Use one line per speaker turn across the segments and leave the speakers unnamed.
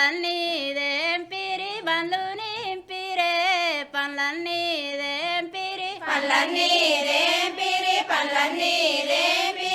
పండ్లన్నీదేం పిరి బండ్లు నింపిరే పండ్లన్నీదేం పిరి. పండ్లన్నీదేం పిరి పండ్లన్నీదేం పిరి.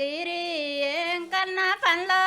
గిరి ఏం కన్నా పనిలో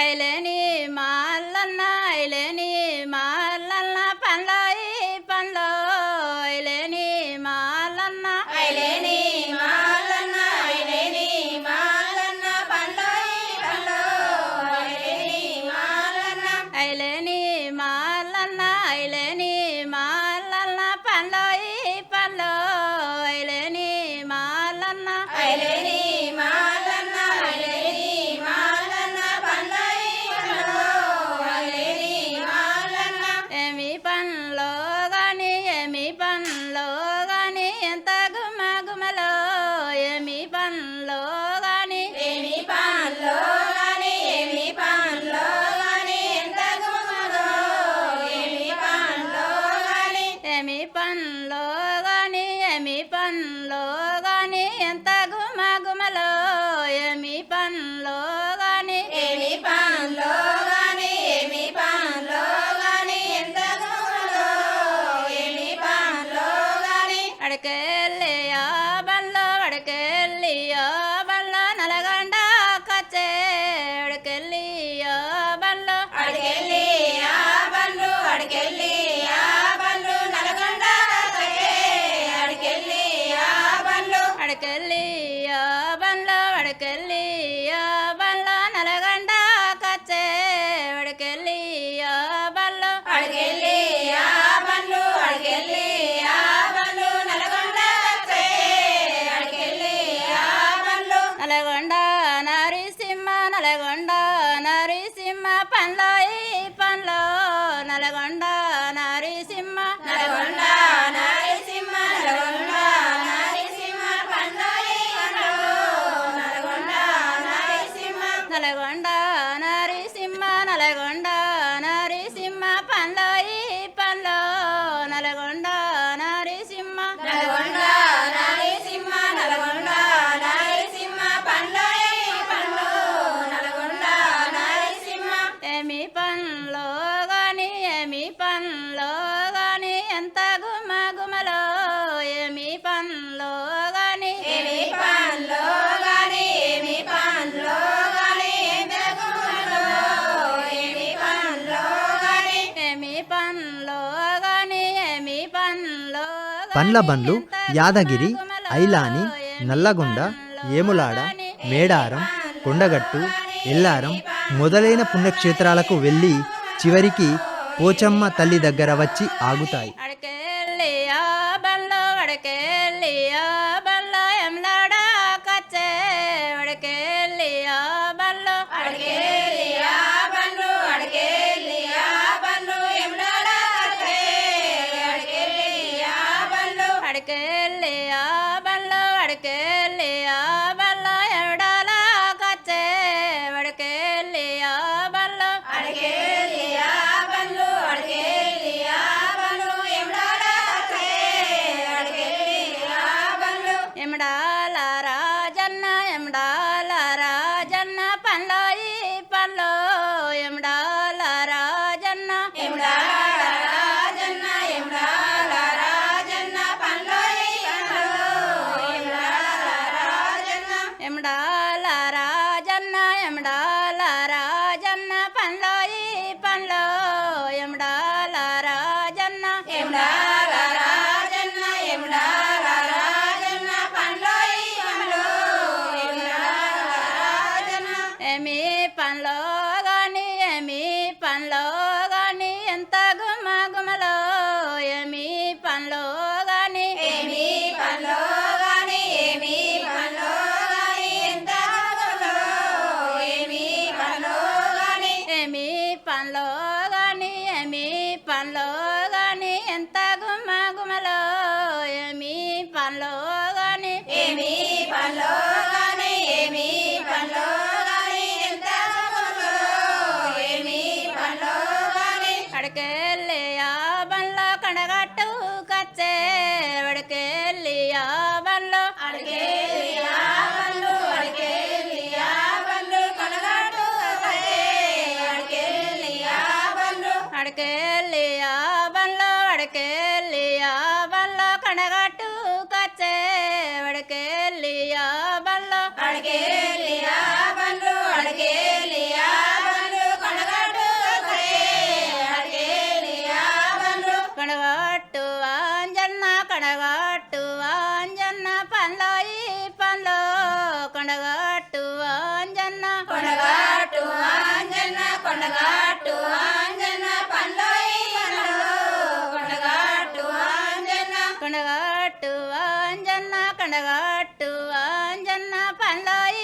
ఐలేని మల్లన్న ఐలేని మల్లన్న పండ్లయి పండ్లో ఐలేని మల్లన్న ఐలేని మల్లన్న ఐలేని మల్లన్న పండ్లయి పండ్లో ఐలేని మల్లన్న ఐలేని మల్లన్న ఐలేని మల్లన్న పండ్లయి పండ్లో ఐలేని మల్లన్న ఐలేని మా ಗೆಲ್ಲಿ పండ్ల బండ్లు
యాదగిరి ఐలాని నల్లగొండ ఏములాడ మేడారం కొండగట్టు ఎల్లారం మొదలైన పుణ్యక్షేత్రాలకు వెళ్ళి చివరికి పోచమ్మ తల్లి దగ్గర వచ్చి ఆగుతాయి.
ఎమడాల రాజన్న ఎమడాల రాజన్న పండ్లోయి పండ్లో. ఎమడాల రాజన్న. ఎమడాల Rajanna ఎమడాల Rajanna están los కొనగాటు Anjana పండ్లైనడు కొనగాటు Anjana. కొనగాటు ఆంజన కొనగాటు ఆంజన పండ్లై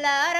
ಎಲ್ಲರ